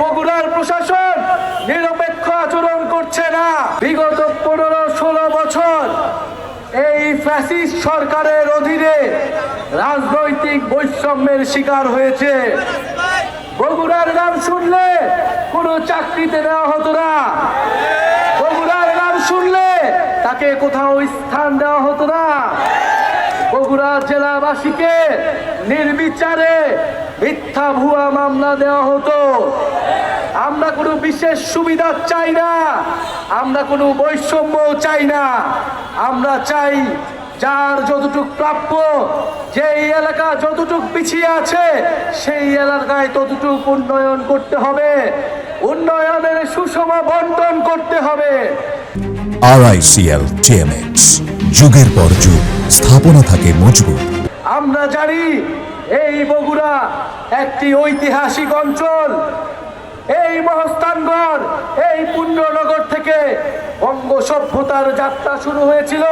বগুড়ার প্রশাসন নিরপেক্ষ আচরণ করছে না। বিগত পনেরো, ষোলো বছর এই ফ্যাসিস্ট সরকারের অধীনে রাজনৈতিক বৈষম্যের শিকার হয়েছে। বগুড়ার নাম শুনলে কোনো চাকরিতে দেওয়া হতো না। বগুড়ার নাম শুনলে তাকে কোথাও স্থান দেওয়া হতো না। বগুড়া জেলাবাসীকে নির্বিচারে মিথ্যা ভুয়া মামলা দেওয়া হতো। আমরা কোনো বিশেষ সুবিধা চাই না। আমরা কোনো বৈষম্য চাই না। আমরা চাই যার যতটুক প্রাপ্য যেই এলাকা যতটুক পিছিয়ে আছে সেই এলাকায় ততটুক উন্নয়ন করতে হবে। উন্নয়নের সুষম বন্টন করতে হবে। আরআইসিএল টিএমএক্স যুগের পর যুগ স্থাপনা থাকে মজবুত। আমরা জানি এই বগুড়া একটি ঐতিহাসিক অঞ্চল। এই মহস্তানগড় এই পুণ্যনগর থেকে বঙ্গ সভ্যতার যাত্রা শুরু হয়েছিল।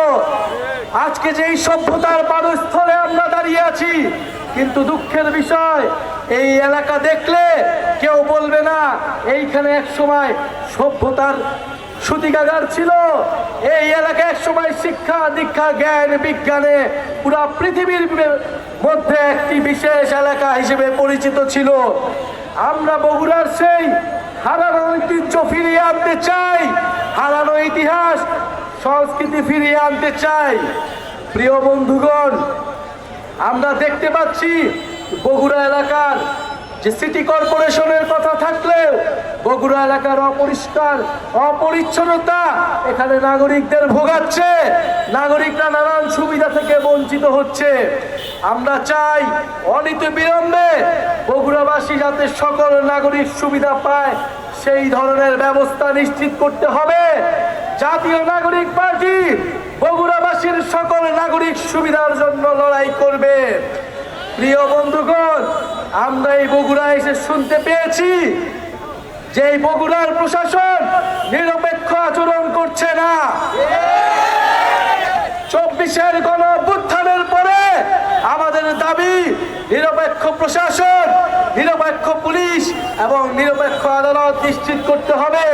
আজকে যে এই সভ্যতার পাদস্থলে আমরা দাঁড়িয়ে আছি, কিন্তু দুঃখের বিষয়, এই এলাকা দেখলে কেউ বলবে না, এইখানে এক সময় সভ্যতার সুতিকাগার ছিল। এই এলাকায় এক সময় শিক্ষা, দীক্ষা, জ্ঞান, বিজ্ঞানে পুরা পৃথিবীর মধ্যে একটি বিশেষ এলাকা হিসেবে পরিচিত ছিল। আমরা বগুড়ার সেই হারানো ঐতিহ্য ফিরিয়ে আনতে চাই, হারানো ইতিহাস, সংস্কৃতি ফিরিয়ে আনতে চাই। প্রিয় বন্ধুগণ, আমরা দেখতে পাচ্ছি বগুড়া এলাকার যে সিটি কর্পোরেশনের কথা থাকলেও বগুড়া এলাকার অপরিষ্কার, অপরিচ্ছন্নতা এখানে নাগরিকদের ভোগাচ্ছে, নাগরিকরা নানান সুবিধা থেকে বঞ্চিত হচ্ছে। আমরা চাই অনিত বিলম্বে বগুড়াবাসী যাতে সকল নাগরিক সুবিধা পায়, সেই ধরনের ব্যবস্থা নিশ্চিত করতে হবে। জাতীয় নাগরিক পার্টি বগুড়াবাসীর সকল নাগরিক সুবিধার জন্য লড়াই করবে। প্রিয় বন্ধুগণ, আমরা এই বগুড়া এসে শুনতে পেয়েছি যে বগুড়ার প্রশাসন নিরপেক্ষ আচরণ করছে না। চব্বিশের গণ পরে আমাদের দাবি, নিরপেক্ষ প্রশাসন নিরপেক্ষ পুলিশ এবং নিরপেক্ষ আদালত নিশ্চিত করতে হবে।